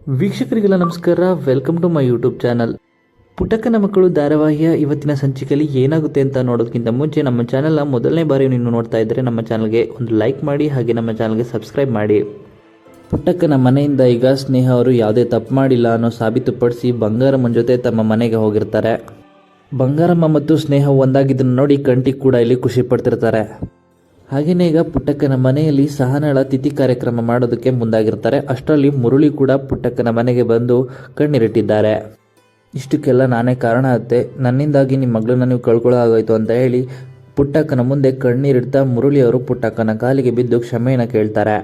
ವೀಕ್ಷಕರಿಗೆಲ್ಲ ನಮಸ್ಕಾರ. Welcome to my YouTube channel ಪುಟಕನ ಮಕ್ಕಳು ಧಾರಾವಾಹಿಯ ಇವತ್ತಿನ ಸಂಚಿಕೆಯಲ್ಲಿ ಏನಾಗುತ್ತೆ ಅಂತ ನೋಡೋದಕ್ಕಿಂತ ಮುಂಚೆ ನಮ್ಮ ಚಾನಲ್ನ ಮೊದಲನೇ ಬಾರಿ ನೀವು ನೋಡ್ತಾ ಇದ್ದರೆ ನಮ್ಮ ಚಾನಲ್ಗೆ ಒಂದು ಲೈಕ್ ಮಾಡಿ, ಹಾಗೆ ನಮ್ಮ ಚಾನಲ್ಗೆ ಸಬ್ಸ್ಕ್ರೈಬ್ ಮಾಡಿ. ಪುಟ್ಟಕ್ಕನ ಮನೆಯಿಂದ ಈಗ ಸ್ನೇಹ ಅವರು ಯಾವುದೇ ತಪ್ಪು ಮಾಡಿಲ್ಲ ಅನ್ನೋ ಸಾಬೀತುಪಡಿಸಿ ಬಂಗಾರಮ್ಮನ ಜೊತೆ ತಮ್ಮ ಮನೆಗೆ ಹೋಗಿರ್ತಾರೆ. ಬಂಗಾರಮ್ಮ ಮತ್ತು ಸ್ನೇಹ ಒಂದಾಗಿದ್ದನ್ನು ನೋಡಿ ಕಂಟಿ ಕೂಡ ಇಲ್ಲಿ ಖುಷಿ ಪಡ್ತಿರ್ತಾರೆ. ಹಾಗೆಯೇ ಈಗ ಪುಟ್ಟಕ್ಕನ ಮನೆಯಲ್ಲಿ ಸಹನಳ ತಿಥಿ ಕಾರ್ಯಕ್ರಮ ಮಾಡೋದಕ್ಕೆ ಮುಂದಾಗಿರ್ತಾರೆ. ಅಷ್ಟರಲ್ಲಿ ಮುರುಳಿ ಕೂಡ ಪುಟ್ಟಕ್ಕನ ಮನೆಗೆ ಬಂದು ಕಣ್ಣೀರಿಟ್ಟಿದ್ದಾರೆ. ಇಷ್ಟಕ್ಕೆಲ್ಲ ನಾನೇ ಕಾರಣ ಆಗುತ್ತೆ ನನ್ನಿಂದಾಗಿ ನಿಮ್ಮ ಮಗಳನ್ನ ನೀವು ಕಳ್ಕೊಳ್ಳೋ ಅಂತ ಹೇಳಿ ಪುಟ್ಟಕ್ಕನ ಮುಂದೆ ಕಣ್ಣೀರಿಡ್ತಾ ಮುರುಳಿ ಅವರು ಪುಟ್ಟಕ್ಕನ ಕಾಲಿಗೆ ಬಿದ್ದು ಕ್ಷಮೆಯನ್ನು ಕೇಳ್ತಾರೆ.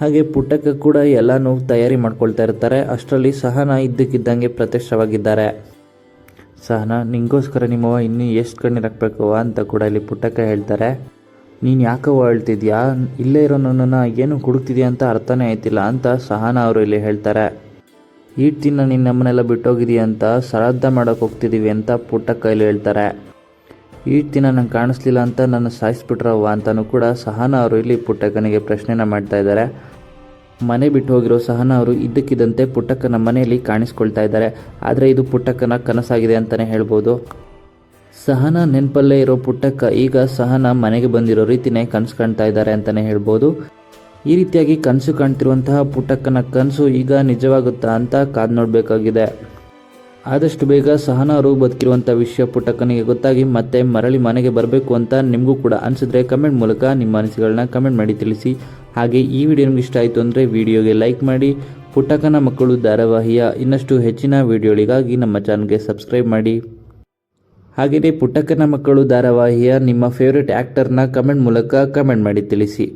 ಹಾಗೆ ಪುಟ್ಟಕ್ಕ ಕೂಡ ಎಲ್ಲನೂ ತಯಾರಿ ಮಾಡ್ಕೊಳ್ತಾ ಇರ್ತಾರೆ. ಅಷ್ಟರಲ್ಲಿ ಸಹನ ಇದ್ದಕ್ಕಿದ್ದಂಗೆ ಪ್ರತ್ಯಕ್ಷವಾಗಿದ್ದಾರೆ. ಸಹನ, ನಿಂಗೋಸ್ಕರ ನಿಮ್ಮವ ಇನ್ನೂ ಎಷ್ಟು ಕಣ್ಣೀರಾಕ್ಬೇಕು ಅಂತ ಕೂಡ ಇಲ್ಲಿ ಪುಟ್ಟಕ್ಕ ಹೇಳ್ತಾರೆ. ನೀನು ಯಾಕವ್ವ ಅಳ್ತಿದ್ಯಾ? ಇಲ್ಲೇ ಇರೋ ನನ್ನನ್ನು ಏನು ಕುಡುಕ್ತಿದ್ಯಾ ಅಂತ ಅರ್ಥನೇ ಆಯ್ತಿಲ್ಲ ಅಂತ ಸಹನ ಅವರು ಇಲ್ಲಿ ಹೇಳ್ತಾರೆ. ಈಟ್ ದಿನ ನಿನ್ನ ನಮ್ಮನ್ನೆಲ್ಲ ಬಿಟ್ಟೋಗಿದೀಯ ಅಂತ ಶ್ರಾದ್ದ ಮಾಡೋಕೆ ಹೋಗ್ತಿದ್ದೀವಿ ಅಂತ ಪುಟ್ಟ ಕೈಲಿ ಹೇಳ್ತಾರೆ. ಈಟ್ ದಿನ ನಂಗೆ ಕಾಣಿಸ್ಲಿಲ್ಲ ಅಂತ ನನ್ನ ಸಾಯಿಸ್ಬಿಟ್ರವ್ವ ಅಂತಲೂ ಕೂಡ ಸಹನ ಅವರು ಇಲ್ಲಿ ಪುಟ್ಟಕ್ಕನಿಗೆ ಪ್ರಶ್ನೆನ ಮಾಡ್ತಾ ಇದ್ದಾರೆ. ಮನೆ ಬಿಟ್ಟು ಹೋಗಿರೋ ಸಹನ ಅವರು ಇದ್ದಕ್ಕಿದ್ದಂತೆ ಪುಟ್ಟಕ್ಕನ ಮನೆಯಲ್ಲಿ ಕಾಣಿಸ್ಕೊಳ್ತಾ ಇದ್ದಾರೆ. ಆದರೆ ಇದು ಪುಟ್ಟಕ್ಕನ ಕನಸಾಗಿದೆ ಅಂತಲೇ ಹೇಳ್ಬೋದು. ಸಹನ ನೆನಪಲ್ಲೇ ಇರೋ ಪುಟ್ಟಕ್ಕ ಈಗ ಸಹನ ಮನೆಗೆ ಬಂದಿರೋ ರೀತಿನೇ ಕನಸು ಕಾಣ್ತಾ ಇದ್ದಾರೆ ಅಂತಲೇ ಹೇಳ್ಬೋದು. ಈ ರೀತಿಯಾಗಿ ಕನಸು ಕಾಣ್ತಿರುವಂತಹ ಪುಟ್ಟಕ್ಕನ ಕನಸು ಈಗ ನಿಜವಾಗುತ್ತಾ ಅಂತ ಕಾದು ನೋಡಬೇಕಾಗಿದೆ. ಆದಷ್ಟು ಬೇಗ ಸಹನ ಅವರು ಬದುಕಿರುವಂಥ ವಿಷಯ ಪುಟ್ಟಕ್ಕನಿಗೆ ಗೊತ್ತಾಗಿ ಮತ್ತೆ ಮರಳಿ ಮನೆಗೆ ಬರಬೇಕು ಅಂತ ನಿಮಗೂ ಕೂಡ ಅನಿಸಿದ್ರೆ ಕಮೆಂಟ್ ಮೂಲಕ ನಿಮ್ಮ ಅನಿಸಿಕೆಗಳನ್ನ ಕಮೆಂಟ್ ಮಾಡಿ ತಿಳಿಸಿ. ಹಾಗೆ ಈ ವಿಡಿಯೋ ನಿಮ್ಗೆ ಇಷ್ಟ ಆಯಿತು ಅಂದರೆ ವಿಡಿಯೋಗೆ ಲೈಕ್ ಮಾಡಿ, ಪುಟ್ಟಕ್ಕನ ಮಕ್ಕಳು ಧಾರಾವಾಹಿಯ ಇನ್ನಷ್ಟು ಹೆಚ್ಚಿನ ವಿಡಿಯೋಗಳಿಗಾಗಿ ನಮ್ಮ ಚಾನಲ್ಗೆ ಸಬ್ಸ್ಕ್ರೈಬ್ ಮಾಡಿ. ಹಾಗೆಯೇ ಪುಟ್ಟಕ್ಕನ ಮಕ್ಕಳು ಧಾರಾವಾಹಿಯ ನಿಮ್ಮ ಫೇವ್ರೆಟ್ ಆ್ಯಕ್ಟರ್ನ ಕಮೆಂಟ್ ಮೂಲಕ ಕಮೆಂಟ್ ಮಾಡಿ ತಿಳಿಸಿ.